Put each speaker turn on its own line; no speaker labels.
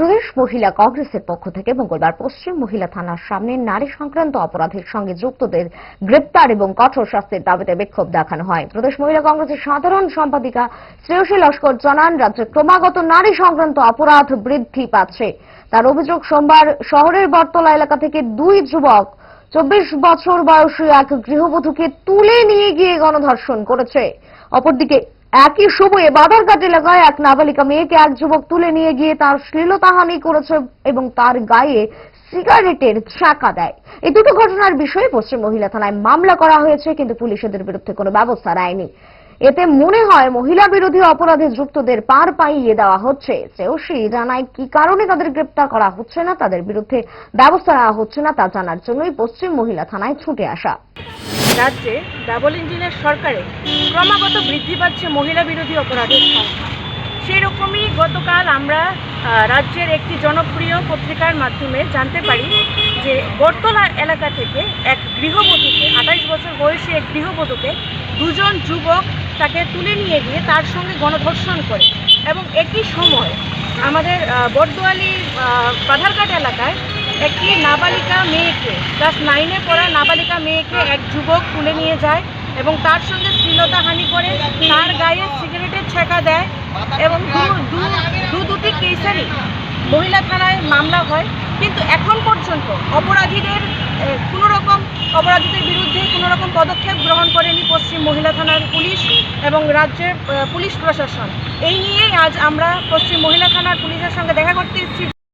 প্রদেশ মহিলা কংগ্রেসের পক্ষ থেকে মঙ্গলবার পশ্চিম মহিলা থানার সামনে নারী সংক্রান্ত অপরাধের সঙ্গে যুক্তদের গ্রেপ্তার এবং কঠোর শাস্তির দাবিতে বিক্ষোভ দেখানো হয়। প্রদেশ মহিলা কংগ্রেসের সাধারণ সম্পাদিকা শ্রেয়সী লস্কর জানান, রাজ্যে ক্রমাগত নারী সংক্রান্ত অপরাধ বৃদ্ধি পাচ্ছে। তার অভিযোগ, সোমবার শহরের বটতলা এলাকা থেকে দুই যুবক চব্বিশ বছর বয়সী এক গৃহবধূকে তুলে নিয়ে গিয়ে গণধর্ষণ করেছে। অপরদিকে একই সময়ে বাধারঘাট এলাকায় এক নাবালিকা মেয়েকে এক যুবক তুলে নিয়ে গিয়ে তার শ্লীলতাহানি করেছে এবং তার গায়ে সিগারেটের চাকা দেয়। এই দুটো ঘটনার বিষয়ে পশ্চিম মহিলা থানায় মামলা করা হয়েছে, কিন্তু পুলিশ এদের বিরুদ্ধে কোনো ব্যবস্থা নেয়নি। এতে মনে হয় মহিলা বিরোধী অপরাধে যুক্তদের পার পাইয়ে দেওয়া হচ্ছে। শ্রেয়সী জানায় কি কারণে তাদের গ্রেপ্তার করা হচ্ছে না, তাদের বিরুদ্ধে ব্যবস্থা নেওয়া হচ্ছে না তা জানার জন্যই পশ্চিম মহিলা থানায় ছুটে আসা।
রাজ্যে ডাবল ইঞ্জিনের সরকারে ক্রমাগত বৃদ্ধি পাচ্ছে মহিলা বিরোধী অপরাধের সংখ্যা। সেই রকমই গতকাল আমরা রাজ্যের একটি জনপ্রিয় পত্রিকার মাধ্যমে জানতে পারি যে বটতলা এলাকা থেকে এক গৃহবধূকে, আঠাইশ বছর বয়সী এক গৃহবধূকে দুজন যুবক তাকে তুলে নিয়ে গিয়ে তার সঙ্গে গণধর্ষণ করে এবং একই সময় আমাদের বটদোয়ালি বাধারঘাট এলাকায় একটি নাবালিকা মেয়েকে ক্লাস নাইনে পড়া নাবালিকা মেয়েকে এক যুবক তুলে নিয়ে যায় এবং তার সঙ্গে শ্লীলতাহানি করে, তার গায়ে সিগারেটের ছেঁকা দেয় এবং দু- দুটি কেসেরই মহিলা থানায় মামলা হয়। কিন্তু এখন পর্যন্ত অপরাধীদের কোনো রকম অপরাধীদের বিরুদ্ধে কোনো রকম পদক্ষেপ গ্রহণ করেনি পশ্চিম মহিলা থানার পুলিশ এবং রাজ্যের পুলিশ প্রশাসন। এই নিয়েই আজ আমরা পশ্চিম মহিলা থানার পুলিশের সঙ্গে দেখা করতে এসেছি।